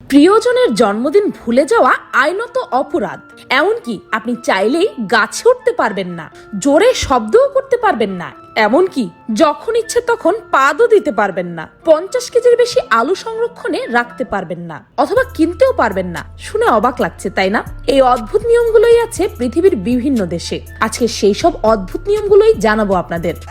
প্রিয়জনের জন্মদিন ভুলে যাওয়া আইনত অপরাধ। এমনকি আপনি চাইলেই গাছে উঠতে পারবেন না জোরে শব্দও করতে পারবেন না। এমনকি যখন ইচ্ছে তখন পাদও দিতে পারবেন না পঞ্চাশ কেজির বেশি আলু সংরক্ষণে রাখতে পারবেন না অথবা কিনতেও পারবেন না। শুনে অবাক লাগছে তাই না? এই অদ্ভুত নিয়মগুলোই আছে পৃথিবীর বিভিন্ন দেশে। আজকে সেই সব অদ্ভুত নিয়মগুলোই জানাব আপনাদের।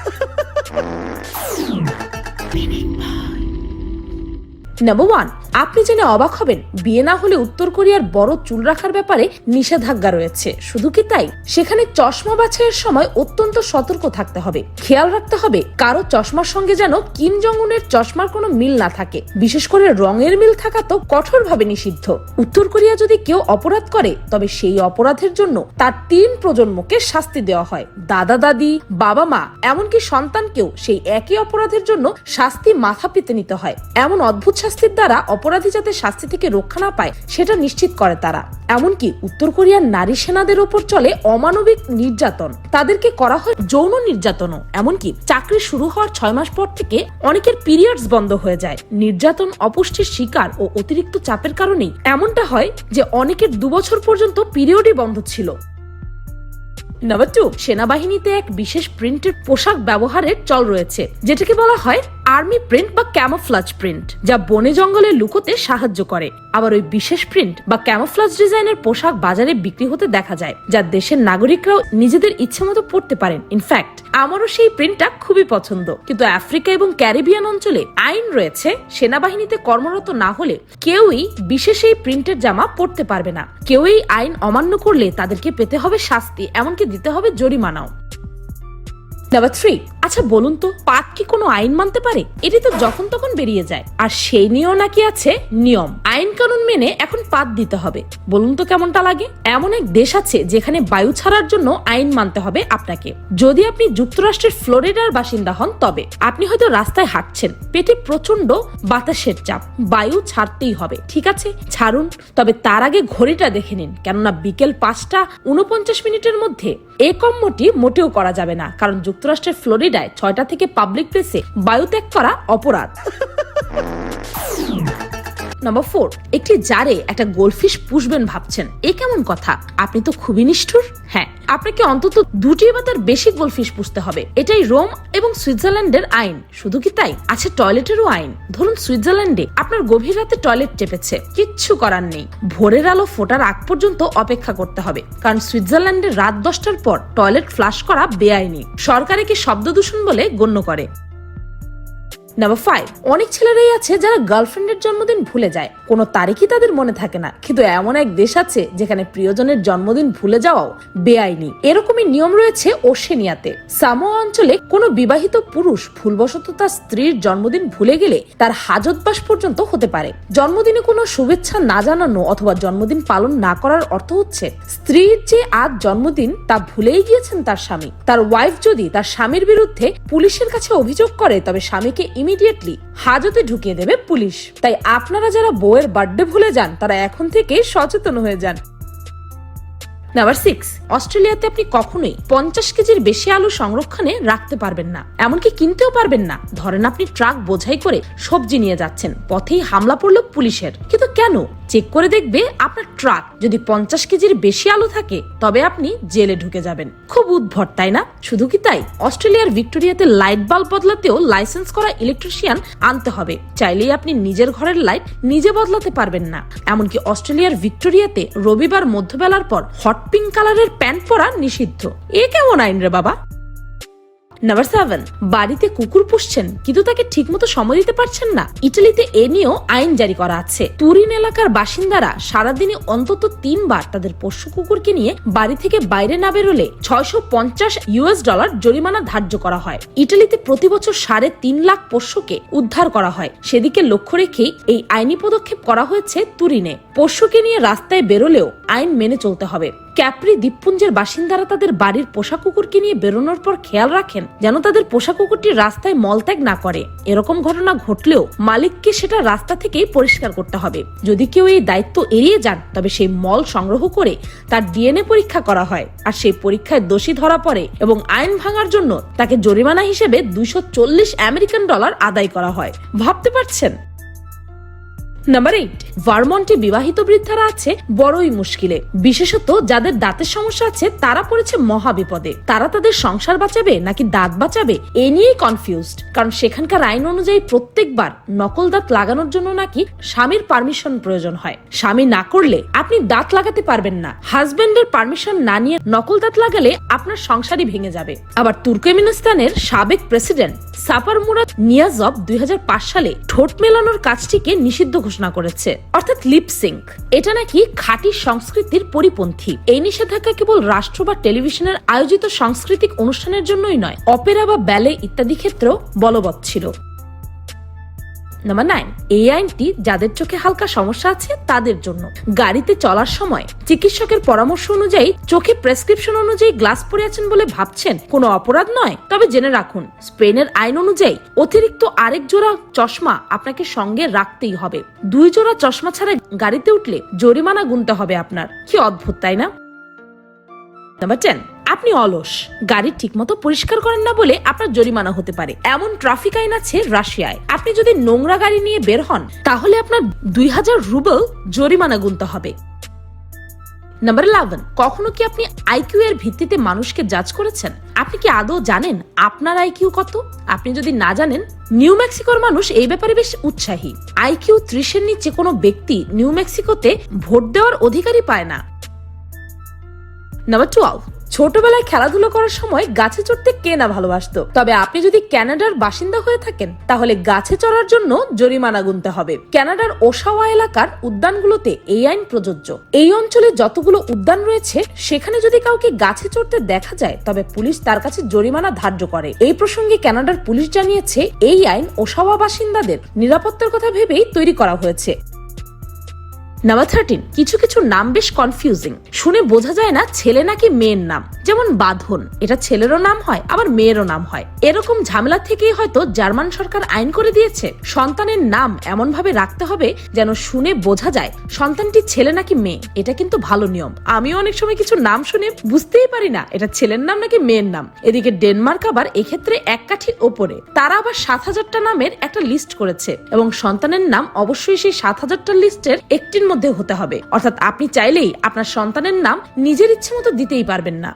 নাম্বার ওয়ান আপনি জেনে অবাক হবেন, বিয়ে না হলে উত্তর কোরিয়ার বড় চুল রাখার ব্যাপারে নিষেধাজ্ঞা রয়েছে। শুধু কি তাই? সেখানে চশমা বাছাইয়ের সময় অত্যন্ত সতর্ক থাকতে হবে। খেয়াল রাখতে হবে, কারও চশমার সঙ্গে যেন কিম জং উনের চশমার কোনো মিল না থাকে। বিশেষ করে রঙের মিল থাকা তো কঠোরভাবে নিষিদ্ধ। উত্তর কোরিয়া যদি কেউ অপরাধ করে, তবে সেই অপরাধের জন্য তার তিন প্রজন্মকে শাস্তি দেওয়া হয়। দাদা, দাদি, বাবা, মা, এমনকি সন্তানকেও সেই একই অপরাধের জন্য শাস্তি মাথা পেতে নিতে হয়। এমন অদ্ভুত শাস্তির দ্বারা অপরাধী যাতে শাস্তি থেকে রক্ষা না পায়, সেটা নিশ্চিত করে তারা। এমনকি উত্তর কোরিয়ার নারী সেনাদের ওপর চলে অমানবিক নির্যাতন। তাদেরকে করা হয় যৌন নির্যাতনও। এমনকি চাকরি শুরু হওয়ার ছয় মাস পর থেকে অনেকের পিরিয়ডস বন্ধ হয়ে যায়। নির্যাতন, অপুষ্টির শিকার ও অতিরিক্ত চাপের কারণেই এমনটা হয় যে অনেকের দুবছর পর্যন্ত পিরিয়ডই বন্ধ ছিল। নাম্বার টু, সেনাবাহিনীতে এক বিশেষ প্রিন্টের পোশাক ব্যবহারের চল রয়েছে, যেটাকে বলা হয় আর্মি প্রিন্ট বা ক্যামোফ্লাজ প্রিন্ট, যা বনে জঙ্গলে লুকোতে সাহায্য করে। আবার ওই বিশেষ প্রিন্ট বা ক্যামোফ্লাজ ডিজাইনের পোশাক বাজারে বিক্রি হতে দেখা যায়, যা দেশের নাগরিকরাও নিজেদের ইচ্ছে মতো পড়তে পারেন। ইনফ্যাক্ট আমারও সেই প্রিন্টটা খুবই পছন্দ। কিন্তু আফ্রিকা এবং ক্যারিবিয়ান অঞ্চলে আইন রয়েছে, সেনাবাহিনীতে কর্মরত না হলে কেউই বিশেষ এই প্রিন্টের জামা পরতে পারবে না। কেউ এই আইন অমান্য করলে তাদেরকে পেতে হবে শাস্তি, এমনকি দিতে হবে জরিমানাও। নাম্বার থ্রি আচ্ছা বলুন তো পাক কি কোনো আইন মানতে পারে? এটি তো যখন তখন বেরিয়ে যায়। আর সেই নিয়েও নাকি আছে নিয়ম। আইন কানুন মেনে এখন পাত দিতে হবে। বলুন তো কেমনটা লাগে? এমন এক দেশ আছে যেখানে বায়ু ছাড়ার জন্য আইন মানতে হবে আপনাকে। যদি আপনি যুক্তরাষ্ট্রের ফ্লোরিডার বাসিন্দা হন, তবে আপনি হয়তো রাস্তায় হাঁটছেন। পেটে প্রচণ্ড বাতাসের চাপ। বায়ু ছাড়তেই হবে, ঠিক আছে? ছাড়ুন, তবে তার আগে ঘড়িটা দেখে নিন। কেননা বিকেল পাঁচটা উনপঞ্চাশ মিনিটের মধ্যে এ কম্মটি মোটেও করা যাবে না। কারণ যুক্তরাষ্ট্রের ফ্লোরিডায় ছয়টা থেকে পাবলিক প্লেসে বায়ু ত্যাগ করা অপরাধ। নাম্বার ফোর একটি জারে একটা গোলফিশ পুষবেন ভাবছেন। এ কেমন কথা? আপনি তো খুবই নিষ্ঠুর। হ্যাঁ আপনাকে অন্তত দুটি বা তার বেশি গোলফিশ পুষতে হবে। এটাই রোম এবং সুইজারল্যান্ডের আইন। শুধু কি তাই? আছে টয়লেটেরও আইন। ধরুন সুইজারল্যান্ডে আপনার গভীর রাতে টয়লেট চেপেছে। কিচ্ছু করার নেই। ভোরের আলো ফোটার আগ পর্যন্ত অপেক্ষা করতে হবে। কারণ সুইজারল্যান্ডে রাত দশটার পর টয়লেট ফ্লাশ করা বেআইনি। সরকার একে শব্দ দূষণ বলে গণ্য করে? নাম্বার ফাইভ অনেক ছেলেরাই আছে যারা গার্লফ্রেন্ডের জন্মদিন ভুলে যায়। কোনো তারিখই তাদের মনে থাকে না। কিন্তু এমন এক দেশ আছে যেখানে প্রিয়জনের জন্মদিন ভুলে যাওয়াও বেআইনি। এরকমই নিয়ম রয়েছে ওশেনিয়াতে। অঞ্চলে কোনো বিবাহিত পুরুষ ভুলবশত তার স্ত্রীর জন্মদিন ভুলে গেলে তার হাজতবাস পর্যন্ত হতে পারে। জন্মদিনে কোনো শুভেচ্ছা না জানানো অথবা জন্মদিন পালন না করার অর্থ হচ্ছে স্ত্রীর যে আজ জন্মদিন তা ভুলেই গিয়েছেন তার স্বামী। তার ওয়াইফ যদি তার স্বামীর বিরুদ্ধে পুলিশের কাছে অভিযোগ করে, তবে স্বামীকে ইমিডিয়েটলি হাজতে ঢুকিয়ে দেবে পুলিশ। তাই আপনারা যারা বউয়ের বার্থডে ভুলে যান, তারা এখন থেকে সচেতন হয়ে যান। নাম্বার সিক্স অস্ট্রেলিয়াতে আপনি কখনোই পঞ্চাশ কেজির বেশি আলু সংরক্ষণে রাখতে পারবেন না। এমনকি কিনতেও পারবেন না। ধরেন আপনি ট্রাক বোঝাই করে সবজি নিয়ে যাচ্ছেন, পথেই হামলা পড়ল পুলিশের। কিন্তু কেন? চেক করে দেখবে আপনার ট্রাক যদি পঞ্চাশ কেজির বেশি আলু থাকে, তবে আপনি জেলে ঢুকে যাবেন। খুব উদ্ভট, তাই না? শুধু কি তাই? অস্ট্রেলিয়ার ভিক্টোরিয়াতে লাইট বাল্ব বদলাতেও লাইসেন্স করা ইলেকট্রিশিয়ান আনতে হবে। চাইলেই আপনি নিজের ঘরের লাইট নিজে বদলাতে পারবেন না। এমনকি অস্ট্রেলিয়ার ভিক্টোরিয়াতে রবিবার মধ্যবেলার পর হট পিঙ্ক কালারের প্যান্ট পরা নিষিদ্ধ। এ কেমন আইন রে বাবা? নাম্বার সেভেন বাড়িতে কুকুর পুষছেন, কিন্তু তাকে ঠিকমতো সময় দিতে পারছেন না। ইটালিতে এ নিয়েও আইন জারি করা আছে। তুরিন এলাকার বাসিন্দারা সারাদিনে অন্তত তিনবার তাদের পোষ্য কুকুরকে নিয়ে বাড়ি থেকে বাইরে না বেরোলে ছয়শো পঞ্চাশ ইউএস ডলার জরিমানা ধার্য করা হয়। ইটালিতে প্রতি বছর সাড়ে তিন লাখ পোষ্যকে উদ্ধার করা হয়। সেদিকে লক্ষ্য রেখেই এই আইনি পদক্ষেপ করা হয়েছে তুরিনে। পোষ্যকে নিয়ে রাস্তায় বেরোলেও আইন মেনে চলতে হবে। ক্যাপ্রি দ্বীপপুঞ্জের বাসিন্দারা তাদের বাড়ির পোষা কুকুরকে নিয়ে বেরোনোর পর খেয়াল রাখেন যেন তাদের পোষা কুকুরটি রাস্তায় মলত্যাগ না করে। এরকম ঘটনা ঘটলেও মালিককে সেটা রাস্তা থেকেই পরিষ্কার করতে হবে। যদি কেউ এই দায়িত্ব এড়িয়ে যান, তবে সেই মল সংগ্রহ করে তার ডিএনএ পরীক্ষা করা হয়। আর সেই পরীক্ষায় দোষী ধরা পড়ে এবং আইন ভাঙার জন্য তাকে জরিমানা হিসেবে দুইশো চল্লিশ আমেরিকান ডলার আদায় করা হয়। ভাবতে পারছেন? নাম্বার এইট ভারমন্টে বিবাহিত বৃদ্ধারা আছে বড়ই মুশকিলে। বিশেষত যাদের দাঁতের সমস্যা আছে, তারা পড়েছে মহা বিপদে তারা তাদের সংসার বাঁচাবে নাকি দাঁত বাঁচাবে, এ নিয়েই কনফিউজড কারণ সেখানকার আইন অনুযায়ী প্রত্যেকবার নকল দাঁত লাগানোর জন্য নাকি স্বামীর পারমিশন প্রয়োজন হয়। স্বামী না করলে আপনি দাঁত লাগাতে পারবেন না। হাজবেন্ডের পারমিশন না নিয়ে নকল দাঁত লাগালে আপনার সংসারই ভেঙে যাবে। আবার তুর্কমেনিস্তানের সাবেক প্রেসিডেন্ট সাপার মুরাদ নিয়াজব দুই হাজার পাঁচ সালে ঠোঁট মেলানোর কাজটিকে নিষিদ্ধ ঘোষণা করেছে। অর্থাৎ লিপসিঙ্ক এটা নাকি খাঁটি সংস্কৃতির পরিপন্থী। এই নিষেধাজ্ঞা কেবল রাষ্ট্র বা টেলিভিশনের আয়োজিত সাংস্কৃতিক অনুষ্ঠানের জন্যই নয়, অপেরা বা ব্যালে ইত্যাদি ক্ষেত্রেও বলবৎ ছিল। নাম্বার নাইন এই আইনটি যাদের চোখে হালকা সমস্যা আছে, তাদের জন্য। গাড়িতে চলার সময় চিকিৎসকের পরামর্শ অনুযায়ী চোখে প্রেসক্রিপশন অনুযায়ী গ্লাস পরে আছেন বলে ভাবছেন, কোনো অপরাধ নয়। তবে জেনে রাখুন, স্পেনের আইন অনুযায়ী অতিরিক্ত আরেক জোড়া চশমা আপনাকে সঙ্গে রাখতেই হবে। দুই জোড়া চশমা ছাড়া গাড়িতে উঠলে জরিমানা গুনতে হবে আপনার। কি অদ্ভুত, তাই না? নাম্বার টেন আপনি অলস, গাড়ি ঠিকমতো পরিষ্কার করেন না বলে আপনার জরিমানা হতে পারে। এমন ট্রাফিক আইন আছে রাশিয়ায়। আপনি যদি নোংরা গাড়ি নিয়ে বের হন, তাহলে আপনার দুই হাজার রুবেল জরিমানা গুনতে হবে। নাম্বার ইলেভেন কখনো কি আপনি আইকিউ এর ভিত্তিতে মানুষকে জাজ করেছেন? আপনি কি আদৌ জানেন আপনার আইকিউ কত? আপনি যদি না জানেন, নিউ মেক্সিকোর মানুষ এই ব্যাপারে বেশ উৎসাহী। আইকিউ ত্রিশের নিচে কোনো ব্যক্তি নিউ মেক্সিকোতে ভোট দেওয়ার অধিকারই পায় না। নাম্বার টুয়েলভ ছোটবেলায় খেলাধুলো করার সময় গাছে চড়তে কে না ভালোবাসতো? তবে আপনি যদি ক্যানাডার বাসিন্দা হয়ে থাকেন, তাহলে গাছে চড়ার জন্য জরিমানা গুনতে হবে। ক্যানাডার ওসাওয়া এলাকার উদ্যানগুলোতে এই আইন প্রযোজ্য। এই অঞ্চলে যতগুলো উদ্যান রয়েছে, সেখানে যদি কাউকে গাছে চড়তে দেখা যায়, তবে পুলিশ তার কাছে জরিমানা ধার্য করে। এই প্রসঙ্গে ক্যানাডার পুলিশ জানিয়েছে, এই আইন ওসাওয়া বাসিন্দাদের নিরাপত্তার কথা ভেবেই তৈরি করা হয়েছে। নাম্বার থার্টিন কিছু কিছু নাম বেশ কনফিউজিং শুনে বোঝা যায় না ছেলে নাকি মেয়ের নাম। যেমন বাঁধন, এটা ছেলেরও নাম হয়, আবার মেয়েরও নাম হয়। এরকম ঝামেলা থেকেই হয়তো জার্মান সরকার আইন করে দিয়েছে, সন্তানের নাম এমন ভাবে রাখতে হবে যেন শুনে বোঝা যায় সন্তানটি ছেলে নাকি মেয়ে। এটা কিন্তু ভালো নিয়ম। আমিও অনেক সময় কিছু নাম শুনে বুঝতেই পারি না, এটা ছেলের নাম নাকি মেয়ের নাম। এদিকে ডেনমার্ক আবার এক্ষেত্রে এক কাঠির ওপরে। তারা আবার সাত হাজারটা নামের একটা লিস্ট করেছে এবং সন্তানের নাম অবশ্যই সেই সাত হাজারটা লিস্টের একটির মধ্যে হতে হবে। অর্থাৎ আপনি চাইলেই আপনার সন্তানের নাম নিজের ইচ্ছে মতো দিতেই পারবেন না।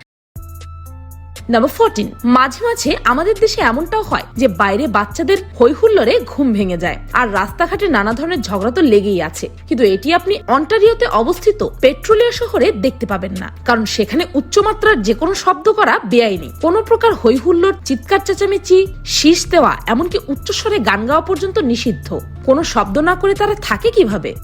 নাম্বার ফোরটিন মাঝে মাঝে আমাদের দেশে এমনটাও হয় যে বাইরে বাচ্চাদের হৈহুল্লোরে ঘুম ভেঙে যায় আর রাস্তাঘাটে নানা ধরনের ঝগড়া তো লেগেই আছে। কিন্তু এটি আপনি অন্টারিওতে অবস্থিত পেট্রোলিয়া শহরে দেখতে পাবেন না। কারণ সেখানে উচ্চমাত্রার যে কোনো শব্দ করা বেআইনি। কোনো প্রকার হৈহুল্লোর চিৎকার, চেঁচামেচি, শীষ দেওয়া, এমনকি উচ্চস্বরে গান গাওয়া পর্যন্ত নিষিদ্ধ। কোনো শব্দ না করে তারা থাকে কীভাবে?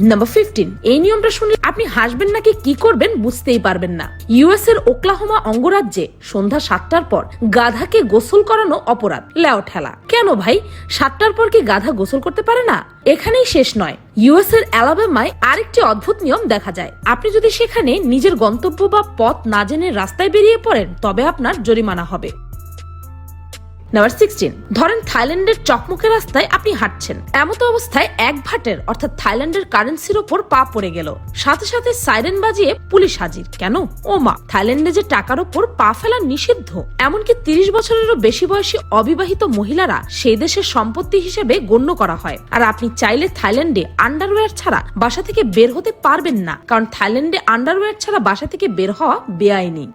নাম্বার ফিফটিন এই নিয়মটা শুনলে আপনি হাসবেন নাকি কি করবেন বুঝতেই পারবেন না। ইউএস এর ওকলাহোমা অঙ্গরাজ্যে সন্ধ্যা সাতটার পর গাধাকে গোসল করানো অপরাধ। লেও ঠেলা। কেন ভাই? সাতটার পর কি গাধা গোসল করতে পারে না? এখানেই শেষ নয়। ইউএস এর অ্যালাবামায় আরেকটি অদ্ভুত নিয়ম দেখা যায়। আপনি যদি সেখানে নিজের গন্তব্য বা পথ না জেনে রাস্তায় বেরিয়ে পড়েন, তবে আপনার জরিমানা হবে। নাম্বার সিক্সটিন ধরেন থাইল্যান্ডের চকমকে রাস্তায় আপনি হাঁটছেন। এমতো অবস্থায় এক ভাটের, অর্থাৎ থাইল্যান্ডের কারেন্সির ওপর পা পড়ে গেল। সাথে সাথে সাইরেন বাজিয়ে পুলিশ হাজির। কেন? ও মা, থাইল্যান্ডে যে টাকার ওপর পা ফেলা নিষিদ্ধ, এমনকি তিরিশ বছরেরও বেশি বয়সী অবিবাহিত মহিলারা সেই দেশের সম্পত্তি হিসেবে গণ্য করা হয়। আর আপনি চাইলে থাইল্যান্ডে আন্ডারওয়্যার ছাড়া বাসা থেকে বের হতে পারবেন না, কারণ থাইল্যান্ডে আন্ডারওয়্যার ছাড়া বাসা থেকে বের হওয়া বেআইনি।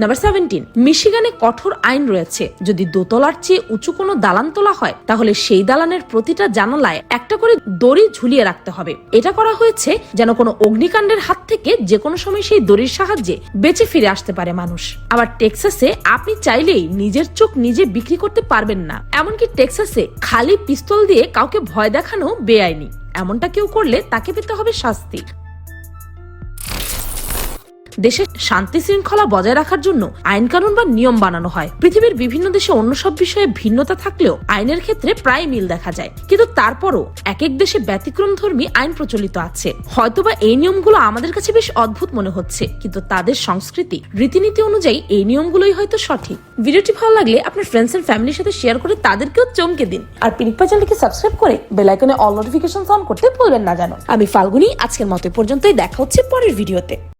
নাম্বার সেভেন্টিন মিশিগানে কঠোর আইন রয়েছে। যদি দোতলার চেয়ে উঁচু কোনো দালান তোলা হয়, তাহলে সেই দালানের প্রতিটা জানালায় একটা করে দড়ি ঝুলিয়ে রাখতে হবে। এটা করা হয়েছে যেন কোনো অগ্নিকাণ্ডের হাত থেকে যে কোনো সময় সেই দড়ির সাহায্যে বেঁচে ফিরে আসতে পারে মানুষ। আবার টেক্সাসে আপনি চাইলেই নিজের চোখ নিজে বিক্রি করতে পারবেন না। এমনকি টেক্সাসে খালি পিস্তল দিয়ে কাউকে ভয় দেখানো বেআইনি। এমনটা কেউ করলে তাকে পেতে হবে শাস্তি। দেশে শান্তি শৃঙ্খলা বজায় রাখার জন্য আইন কানুন বা নিয়ম বানানো হয়। পৃথিবীর বিভিন্ন দেশে অন্য সব বিষয়ে ভিন্নতা থাকলেও আইনের ক্ষেত্রে প্রায় মিল দেখা যায়। কিন্তু তারপরও এক এক দেশে ব্যতিক্রম ধর্মী আইন প্রচলিত আছে। হয়তোবা এই নিয়মগুলো আমাদের কাছে বেশ অদ্ভুত মনে হচ্ছে, কিন্তু তাদের সংস্কৃতি, রীতিনীতি অনুযায়ী এই নিয়মগুলোই হয়তো সঠিক। ভিডিওটি ভালো লাগলে আপনার ফ্রেন্ডস এন্ড ফ্যামিলির সাথে শেয়ার করে তাদেরকেও চমকে দিন। আর পিনিকপা চ্যানেলকে সাবস্ক্রাইব করে বেল আইকনে অল নোটিফিকেশন অন করতে ভুলবেন না জানো। আমি ফাল্গুনি, আজকের মতো পর্যন্তই, দেখা হচ্ছে পরের ভিডিওতে